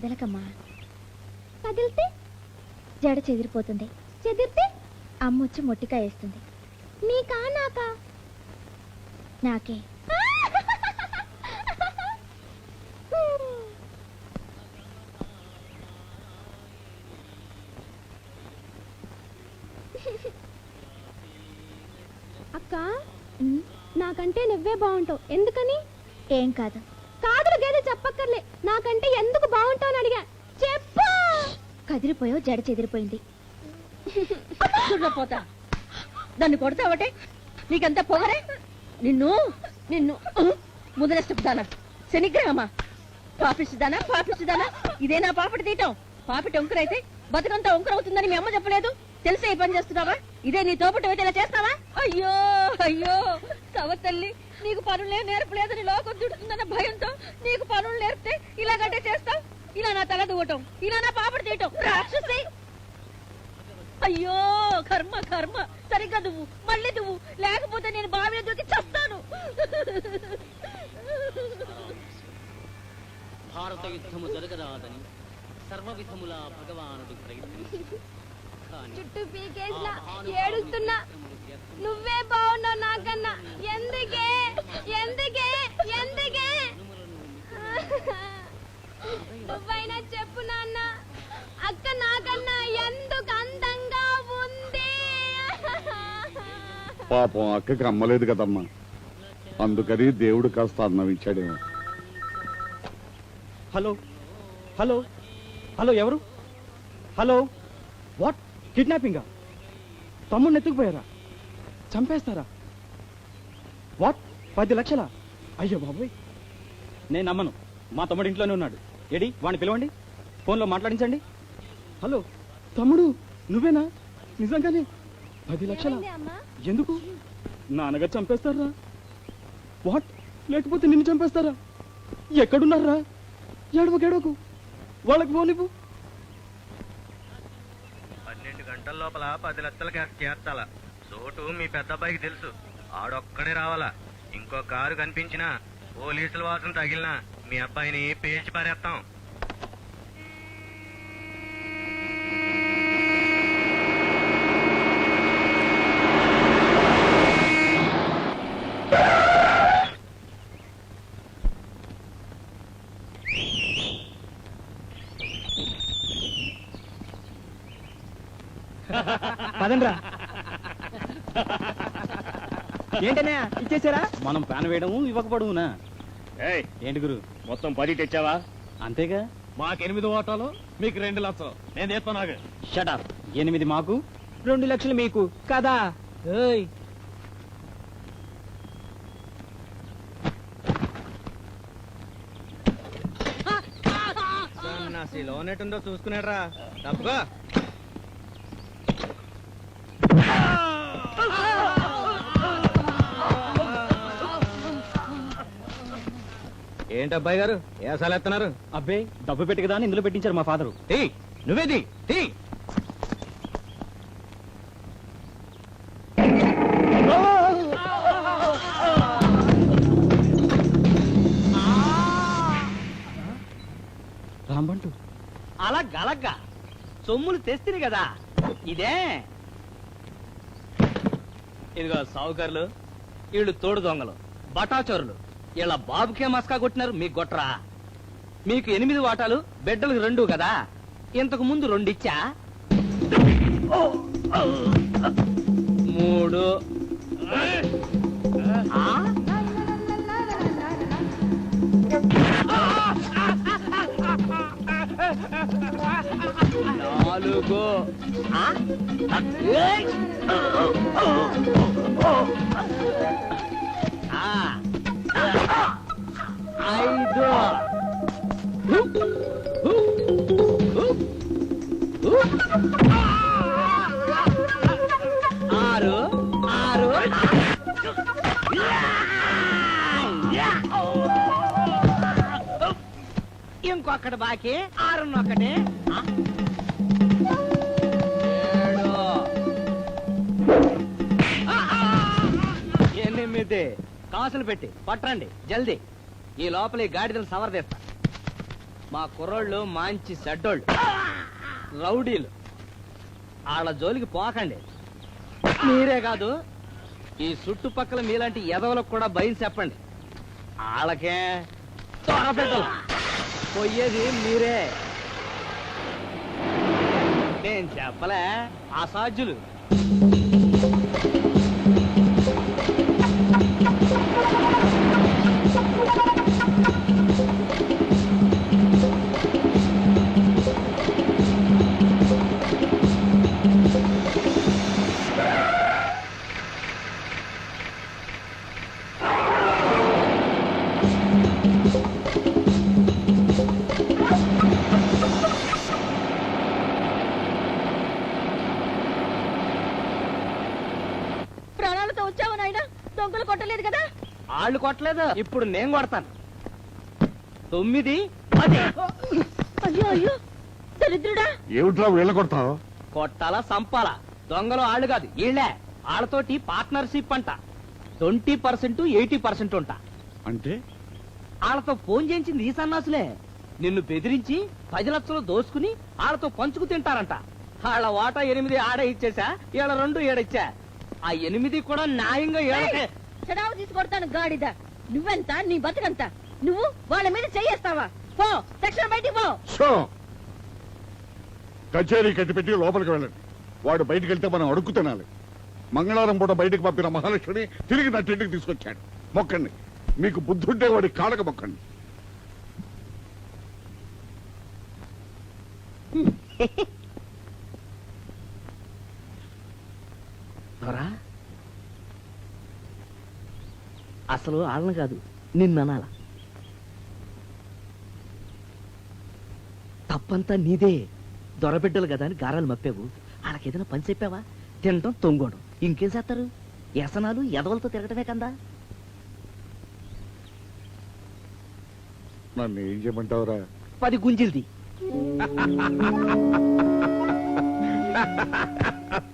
కదలకమ్మా కదిలితే జడ చెదిరిపోతుంది. చెదిరితే అమ్మొచ్చి మొట్టికాయ వేస్తుంది. నీకా నాకా? నాకే. అక్క నాకంటే నువ్వే బాగుంటావు. ఎందుకని? ఏం కాదు. చెప్పక్కర్లే. నాకంటే ఎందుకు బాగుంటావు అడిగా. చెప్పు. కదిరిపోయావు జడ చెదిరిపోయింది. పోతా. దాన్ని కొడతావటే నీకంత పొగరే? నిన్ను నిన్ను. ముదరస్తుదానా శనిగ్రహమా? పాపిస్తుదానా పాపిస్తుదానా ఇదేనా పాపటి తీయటం. పాపిటి ఒంకరైతే బతుకంతా ఒంకరవుతుందని మీ అమ్మ చెప్పలేదు. తెలిసే ఈ పని చేస్తున్నావా? ఇదే నీ తోపటి అయితే ఇలా చేస్తావా అయ్యో అయ్యో. తల్లి? నీకు పనులే నేర్పలేదని లోకం చుడుతుందన్న భయంతో నీకు పనులు నేర్పితే ఇలాగంటే చేస్తావు? ఇలా నా తల దువ్వటం ఇలా నా పాపడి తీయటం రాక్షసి! అయ్యో కర్మ కర్మ. సరిగ్గా నువ్వు మళ్ళీ నువ్వు. లేకపోతే నేను బావిలో దూకి చస్తాను భారత యుద్ధము జరగరాదని సర్వవిధములా భగవానుడు ప్రయత్నించి చుట్టూ పీకేసిన ఏడుస్తున్నా నువ్వే బాగున్నావు నాకన్నా. ఎందుకే? ఎందుకే? ఎందుకే? నువ్వైనా చెప్పు నాన్న. అక్క నాకన్నా ఎందుకు అందంగా ఉంది? పాపం అక్కకి అమ్మలేదు కదమ్మా. అందుకని దేవుడు కాస్త అన్నం ఇచ్చాడేమో. హలో? హలో? హలో ఎవరు? హలో? వాట్? కిడ్నాపింగా? తమ్ముడిని ఎత్తుకుపోయారా? చంపేస్తారా? వాట్? పది లక్షలా? అయ్యో బాబోయ్. నేను నమ్మను. మా తమ్ముడు ఇంట్లోనే ఉన్నాడు. ఏడి వాడిని పిలవండి. ఫోన్లో మాట్లాడించండి. హలో తమ్ముడు నువ్వేనా? నిజంగానే? పది లక్షలా? ఎందుకు? నాన్నగారు చంపేస్తారా? వాట్? లేకపోతే నిన్ను చంపేస్తారా? ఎక్కడున్నారా? ఏడవకు ఏడవకు వాళ్ళకి ఫోన్ ఇవ్వు. పన్నెండు గంటల లోపల పది లక్షల క్యాష్ చేర్చాల చోటు మీ పెద్ద అబ్బాయికి తెలుసు. ఆడొక్కడే రావాలా. ఇంకో కారు కనిపించినా పోలీసుల వాసన తగిలినా మీ అబ్బాయిని పేల్చి పారేస్తాం పదండ్రా. ఏంటనే ఇచ్చేసారా? మనం ప్యాన్ వేయడము ఇవ్వకపోవడమునా? ఏంటి గురు? మొత్తం పది తెచ్చావా? అంతేగా? మాకు ఎనిమిది ఓటాలు మీకు రెండు లక్షలు. నేను చేస్తున్నాను షటప్ ఎనిమిది మాకు? రెండు లక్షలు మీకు. కదా? ఏయ్. సన్నాసి లోనెట్టుందో చూసుకున్నాడ్రా తప్పుగా ఏంటి అబ్బాయి గారు ఏసాలు ఎత్తున్నారు? అబ్బే డబ్బు పెట్టి కదా అని ఇందులో పెట్టించారు మా ఫాదరు. టీ నువ్వేది టీ రాంబంటు. అలా గలగ్గా. సొమ్ములు తెస్తిని కదా. ఇదే. ఇదిగో సావుకారులు వీళ్ళు తోడు దొంగలు బటాచోరులు. ఇలా బాబుకే మస్కా కొట్టినారు మీకు గొట్రా. మీకు ఎనిమిది వాటాలు బిడ్డలకు రెండు కదా. ఇంతకు ముందు రెండిచ్చా? మూడు. నాలుగు. ఆరు ఆరు. ఇంకొకటి బాకీ ఆరున్న ఒకటి. ఏడు. ఎనిమిది. కాసులు పెట్టి పట్టండి జల్దీ. ఈ లోపల ఈ గాడిదలు సవరదీస్తా. మా కుర్రోళ్ళు మంచి సెడ్డోళ్ళు. రౌడీలు. వాళ్ళ జోలికి పోకండి. మీరే కాదు ఈ చుట్టుపక్కల మీలాంటి ఎదవలకు కూడా భయం చెప్పండి. వాళ్ళకే త్వరపెట్టలు పోయేది మీరే. నేను చెప్పలే అసాధ్యులు. దొంగలు కొట్టలేదు కదా? వాళ్ళు కొట్టలేదు ఇప్పుడు నేను కొడతాను. తొమ్మిది పది. అయ్యో అయ్యో దరిద్రుడా. ఏమిట్రా వీళ్ళ కొడతావు? కొట్టాలా సంపాలా? దొంగలు ఆళ్ళు కాదు వీళ్ళే. వాళ్ళతోటి పార్ట్నర్షిప్ అంట. ట్వంటీ పర్సెంట్ ఎయిటీ పర్సెంట్ ఉంటా. అంటే? వాళ్ళతో ఫోన్ చేయించింది ఈ సన్నాసులే. నిన్ను బెదిరించి పది లక్షలు దోసుకుని వాళ్ళతో పంచుకు తింటారంట. వాళ్ళ వాటా ఎనిమిది ఆడే ఇచ్చేసా ఈడ రెండు ఏడిచ్చా? ఆ ఎనిమిది కూడా న్యాయంగా ఏడకే. చెడావు తీసి కొడతాను గాడిద. నువ్వెంత? నీ బతుకంత? నువ్వు వాళ్ళ మీద చెయ్యేస్తావా? పో తక్షణ బయటికి పో. షో! కచేరీ కట్టిపెట్టి లోపలికి వెళ్ళండి. వాడు బయటికి వెళ్తే మనం అడుక్కు తినాలి. మంగళవారం పూట బయటికి పంపిన మహాలక్ష్మిని తిరిగి నా ఇంటికి తీసుకొచ్చాడు. మొక్కండి. మీకు బుద్ధుంటే వాడి కాడక మొక్కండి. దొరా అసలు వాళ్ళని కాదు నిన్ననాల తప్పంతా నీదే. దొరబిడ్డలు కదా అని గారాలు మప్పావు. వాళ్ళకి ఏదైనా పని చెప్పావా? తినటం తొంగోడం. ఇంకేం చేస్తారు? వ్యసనాలు ఎదవలతో తిరగటమే కందా? నన్ను ఏం చేయమంటావురా? పది గుంజిల్ది.